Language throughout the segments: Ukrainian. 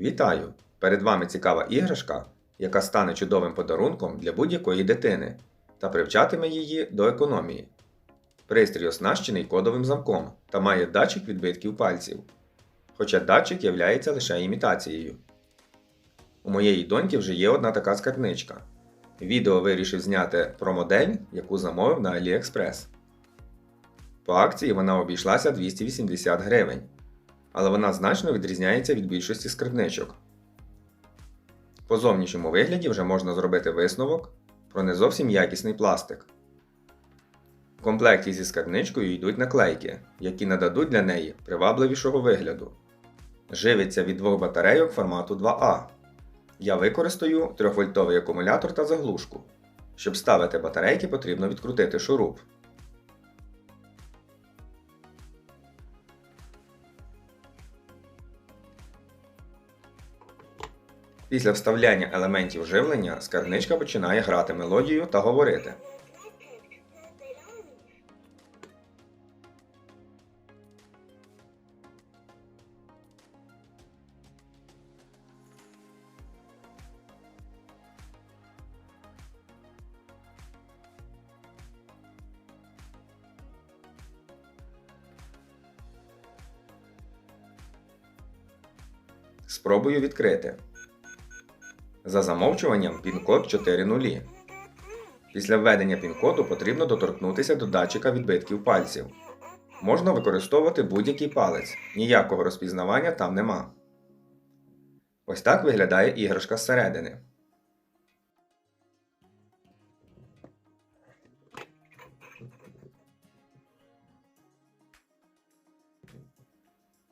Вітаю! Перед вами цікава іграшка, яка стане чудовим подарунком для будь-якої дитини та привчатиме її до економії. Пристрій оснащений кодовим замком та має датчик відбитків пальців. Хоча датчик являється лише імітацією. У моєї доньки вже є одна така скарбничка. Відео вирішив зняти про модель, яку замовив на AliExpress. По акції вона обійшлася 280 гривень, але вона значно відрізняється від більшості скарбничок. По зовнішньому вигляді вже можна зробити висновок про не зовсім якісний пластик. В комплекті зі скарбничкою йдуть наклейки, які нададуть для неї привабливішого вигляду. Живиться від двох батарейок формату 2А. Я використаю 3-вольтовий акумулятор та заглушку. Щоб ставити батарейки, потрібно відкрутити шуруп. Після вставляння елементів живлення скарбничка починає грати мелодію та говорити. Спробую відкрити. За замовчуванням пін-код 4 нулі. Після введення пін-коду потрібно доторкнутися до датчика відбитків пальців. Можна використовувати будь-який палець, ніякого розпізнавання там нема. Ось так виглядає іграшка зсередини.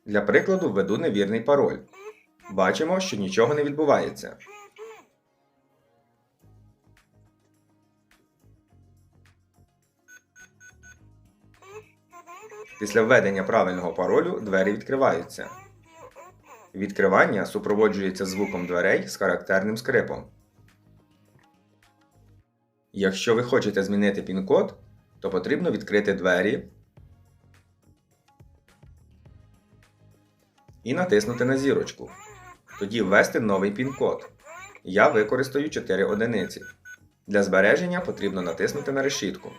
Для прикладу введу невірний пароль. Бачимо, що нічого не відбувається. Після введення правильного паролю двері відкриваються. Відкривання супроводжується звуком дверей з характерним скрипом. Якщо ви хочете змінити пін-код, то потрібно відкрити двері і натиснути на зірочку. Тоді ввести новий пін-код. Я використаю 4 одиниці. Для збереження потрібно натиснути на решітку.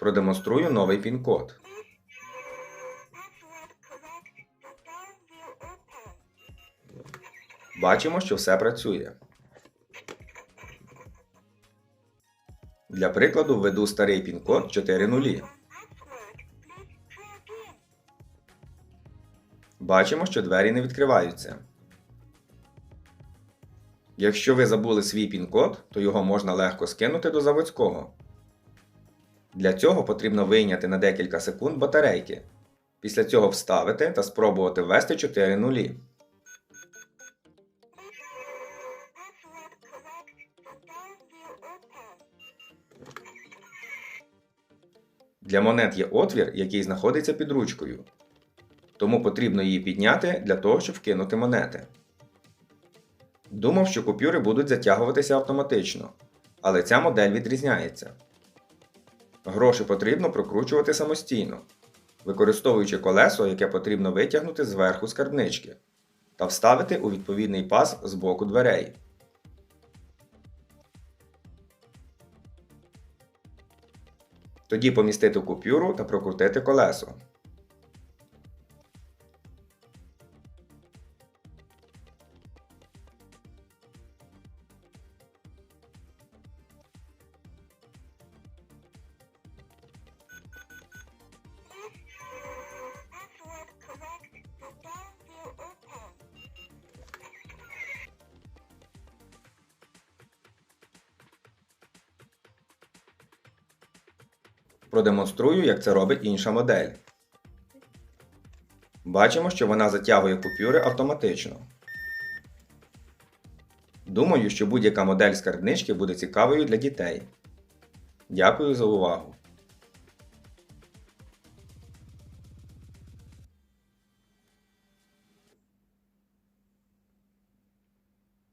Продемонструю новий пін-код. Бачимо, що все працює. Для прикладу введу старий пін-код 4 нулі. Бачимо, що двері не відкриваються. Якщо ви забули свій пін-код, то його можна легко скинути до заводського. Для цього потрібно вийняти на декілька секунд батарейки. Після цього вставити та спробувати ввести 4 нулі. Для монет є отвір, який знаходиться під ручкою. Тому потрібно її підняти для того, щоб вкинути монети. Думав, що купюри будуть затягуватися автоматично, але ця модель відрізняється. Гроші потрібно прокручувати самостійно, використовуючи колесо, яке потрібно витягнути зверху скарбнички, та вставити у відповідний паз з боку дверей. Тоді помістити купюру та прокрутити колесо. Продемонструю, як це робить інша модель. Бачимо, що вона затягує купюри автоматично. Думаю, що будь-яка модель скарбнички буде цікавою для дітей. Дякую за увагу!